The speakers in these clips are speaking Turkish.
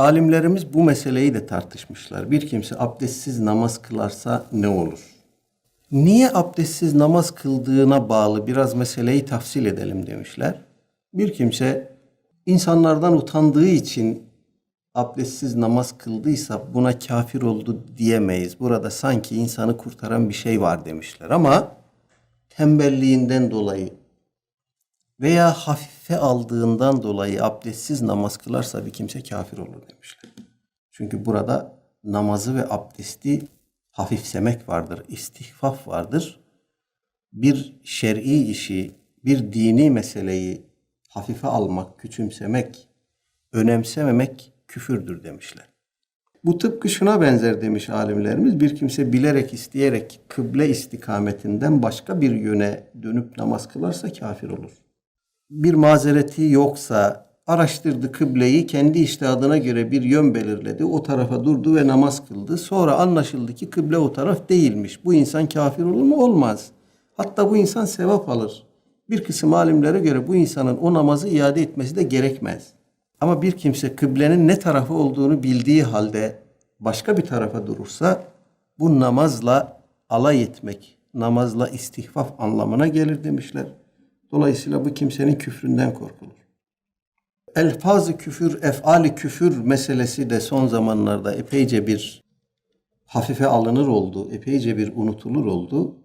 Alimlerimiz bu meseleyi de tartışmışlar. Bir kimse abdestsiz namaz kılarsa ne olur? Niye abdestsiz namaz kıldığına bağlı biraz meseleyi tafsil edelim demişler. Bir kimse insanlardan utandığı için abdestsiz namaz kıldıysa buna kafir oldu diyemeyiz. Burada sanki insanı kurtaran bir şey var demişler ama tembelliğinden dolayı veya hafife aldığından dolayı abdestsiz namaz kılarsa bir kimse kafir olur demişler. Çünkü burada namazı ve abdesti hafifsemek vardır, istihfaf vardır. Bir şer'i işi, bir dini meseleyi hafife almak, küçümsemek, önemsememek küfürdür demişler. Bu tıpkı şuna benzer demiş alimlerimiz. Bir kimse bilerek isteyerek kıble istikametinden başka bir yöne dönüp namaz kılarsa kafir olur. Bir mazereti yoksa araştırdı kıbleyi kendi iştihadına göre bir yön belirledi. O tarafa durdu ve namaz kıldı. Sonra anlaşıldı ki kıble o taraf değilmiş. Bu insan kafir olur mu? Olmaz. Hatta bu insan sevap alır. Bir kısım alimlere göre bu insanın o namazı iade etmesi de gerekmez. Ama bir kimse kıblenin ne tarafı olduğunu bildiği halde başka bir tarafa durursa bu namazla alay etmek, namazla istihfaf anlamına gelir demişler. Dolayısıyla bu kimsenin küfründen korkulur. Elfaz-ı küfür, efali küfür meselesi de son zamanlarda epeyce bir hafife alınır oldu, epeyce bir unutulur oldu.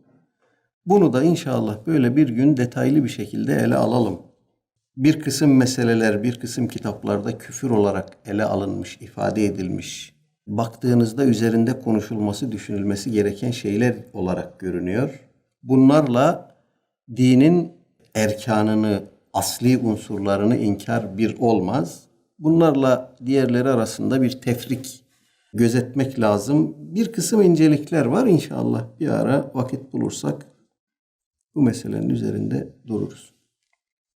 Bunu da inşallah böyle bir gün detaylı bir şekilde ele alalım. Bir kısım meseleler, bir kısım kitaplarda küfür olarak ele alınmış, ifade edilmiş. Baktığınızda üzerinde konuşulması, düşünülmesi gereken şeyler olarak görünüyor. Bunlarla dinin erkanını, asli unsurlarını inkar bir olmaz. Bunlarla diğerleri arasında bir tefrik gözetmek lazım. Bir kısım incelikler var inşallah. Bir ara vakit bulursak bu meselenin üzerinde dururuz.